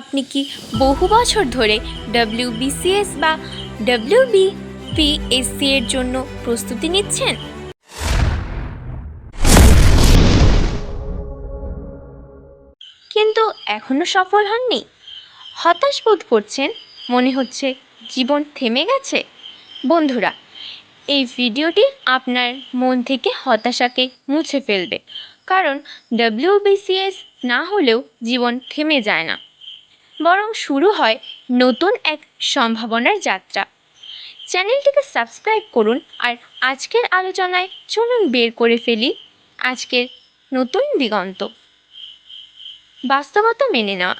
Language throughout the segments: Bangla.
আপনি কি বহু বছর ধরে ডব্লিউবিসিএস বা ডব্লিউবিপিএসসি এর জন্য প্রস্তুতি নিচ্ছেন? কিন্তু এখনও সফল হননি। হতাশ বোধ করছেন? মনে হচ্ছে জীবন থেমে গেছে। বন্ধুরা, এই ভিডিওটি আপনার মন থেকে হতাশাকে মুছে ফেলবে। কারণ ডব্লিউবিসিএস না হলেও জীবন থেমে যায় না। বরং শুরু হয় নতুন এক সম্ভাবনার যাত্রা। চ্যানেলটিকে সাবস্ক্রাইব করুন আর আজকের আলোচনায় চলুন বের করে ফেলি আজকের নতুন দিগন্ত। বাস্তবতা মেনে নেওয়া,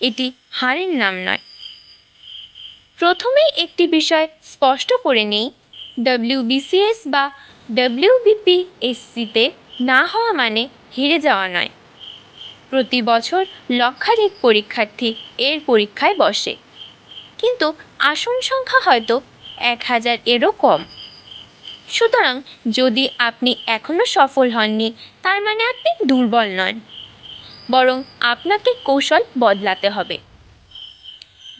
এটি হারের নাম নয়। প্রথমেই একটি বিষয় স্পষ্ট করে নেই ডব্লিউবিসিএস বা ডব্লিউবিপিএসসিতে না হওয়া মানে হেরে যাওয়া নয়। প্রতি বছর লক্ষাধিক পরীক্ষার্থী এর পরীক্ষায় বসে। কিন্তু আসন সংখ্যা হয়তো এক হাজার এরও কম। সুতরাং যদি আপনি এখনও সফল হননি, তার মানে আপনি দুর্বল নন। বরং আপনাকে কৌশল বদলাতে হবে।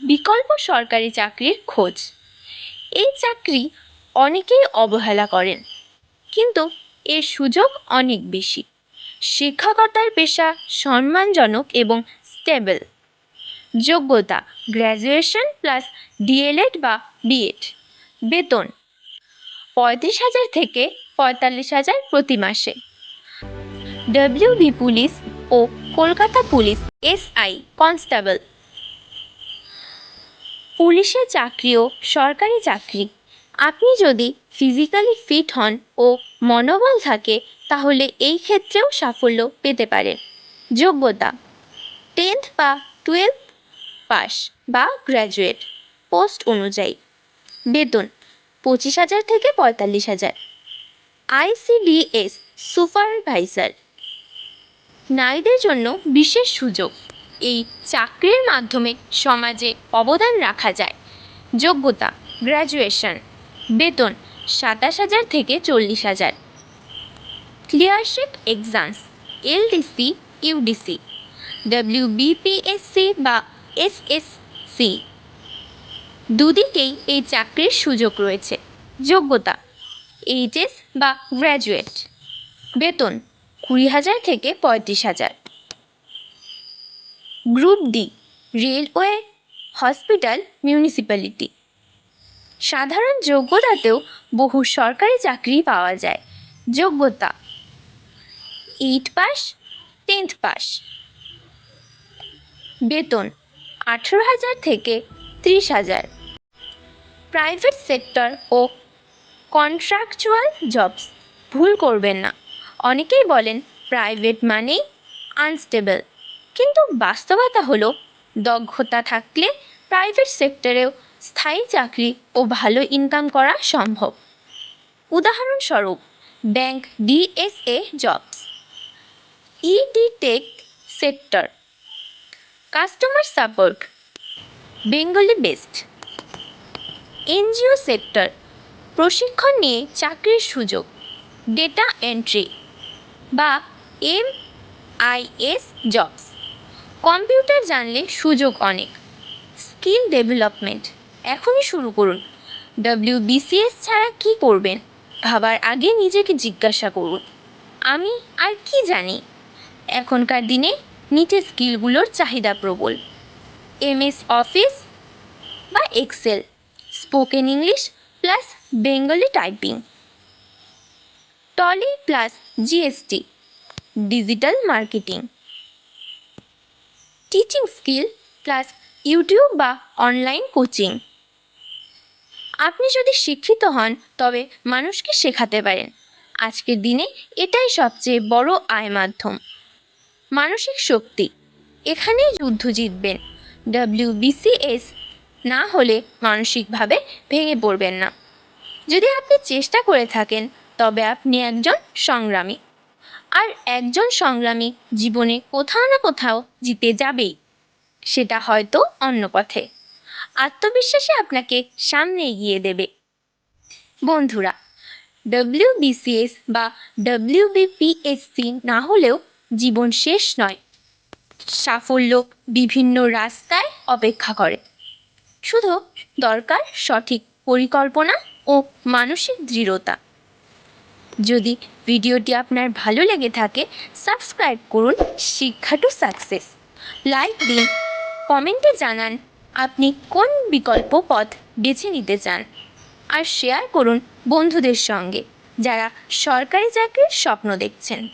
বিকল্প সরকারি চাকরির খোঁজ। এই চাকরি অনেকেই অবহেলা করেন, কিন্তু এর সুযোগ অনেক বেশি। শিক্ষকতার পেশা সম্মানজনক এবং স্টেবল যোগ্যতা গ্র্যাজুয়েশন প্লাস ডিএলএড বা বিএড বেতন, পঁয়ত্রিশ হাজার থেকে পঁয়তাল্লিশ হাজার প্রতি মাসে। ডব্লিউবি পুলিশ ও কলকাতা পুলিশ এসআই কনস্টেবল পুলিশের চাকরিও সরকারি চাকরি আপনি যদি ফিজিক্যালি ফিট হন ও মনোবল থাকে, তাহলে এই ক্ষেত্রেও সাফল্য পেতে পারেন। যোগ্যতা টেন্থ বা টুয়েলভ পাস বা গ্র্যাজুয়েট পোস্ট অনুযায়ী। বেতন, পঁচিশ হাজার থেকে পঁয়তাল্লিশ হাজার। আইসিডিএস সুপারভাইজার নারীদের জন্য বিশেষ সুযোগ। এই চাকরির মাধ্যমে সমাজে অবদান রাখা যায়। যোগ্যতা গ্র্যাজুয়েশন বেতন সাতাশ হাজার থেকে চল্লিশ হাজার। Clerkship exams LDC UDC WBPSC বা এসএসসি দুদিকেই এই চাকরির সুযোগ রয়েছে। যোগ্যতা এইচএস বা গ্র্যাজুয়েট বেতন কুড়ি হাজার থেকে পঁয়ত্রিশ হাজার। Group D railway hospital municipality সাধারণ যোগ্যতাতেও বহু সরকারি চাকরি পাওয়া যায়। যোগ্যতা। এইট পাস টেন্থ পাস বেতন, আঠেরো হাজার থেকে ত্রিশ হাজার। প্রাইভেট সেক্টর ও কন্ট্রাকচুয়াল জবস ভুল করবেন না। অনেকেই বলেন প্রাইভেট মানেই আনস্টেবল কিন্তু বাস্তবতা হলো, দক্ষতা থাকলে প্রাইভেট সেক্টরেও স্থায়ী চাকরি ও ভালো ইনকাম করা সম্ভব। উদাহরণস্বরূপ bank DSA jobs ED tech sector customer support Bengali best NGO sector প্রশিক্ষণ নিয়ে চাকরির সুযোগ ডেটা এন্ট্রি বা এম আইএস জবস কম্পিউটার জানলে সুযোগ অনেক। স্কিল ডেভেলপমেন্ট এখনই শুরু করুন। ডব্লিউবিসিএস ছাড়া কি করবেন? ভাবার আগে নিজেকে জিজ্ঞাসা করুন। আমি আর কি জানি? এখনকার দিনে নিচের স্কিলগুলোর চাহিদা প্রবল। এমএস অফিস বা Excel spoken English plus Bengali typing Tally plus GST digital marketing teaching skill plus YouTube বা অনলাইন কোচিং। আপনি যদি শিক্ষিত হন, তবে মানুষকে শেখাতে পারেন। আজকের দিনে এটাই সবচেয়ে বড় আয় মাধ্যম। মানসিক শক্তি। এখানেই যুদ্ধ জিতবেন। ডব্লিউবিসিএস না হলে মানসিকভাবে ভেঙে পড়বেন না। যদি আপনি চেষ্টা করে থাকেন, তবে আপনি একজন সংগ্রামী। আর একজন সংগ্রামী জীবনে কোথাও না কোথাও জিতে যাবেই। সেটা হয়তো অন্য পথে। আত্মবিশ্বাসে আপনাকে সামনে এগিয়ে দেবে। বন্ধুরা ডব্লিউবিসিএস বা ডব্লিউবিপিএসসি না হলেও জীবন শেষ নয়। সাফল্য বিভিন্ন রাস্তায় অপেক্ষা করে। শুধু দরকার সঠিক পরিকল্পনা ও মানসিক দৃঢ়তা। যদি ভিডিওটি আপনার ভালো লেগে থাকে, সাবস্ক্রাইব করুন শিক্ষা টু সাকসেস। লাইক দিন। কমেন্টে জানান, আপনি কোন বিকল্প পথ বেছে নিতে চান? আর শেয়ার করুন বন্ধুদের সঙ্গে, যারা সরকারি চাকরির স্বপ্ন দেখছেন।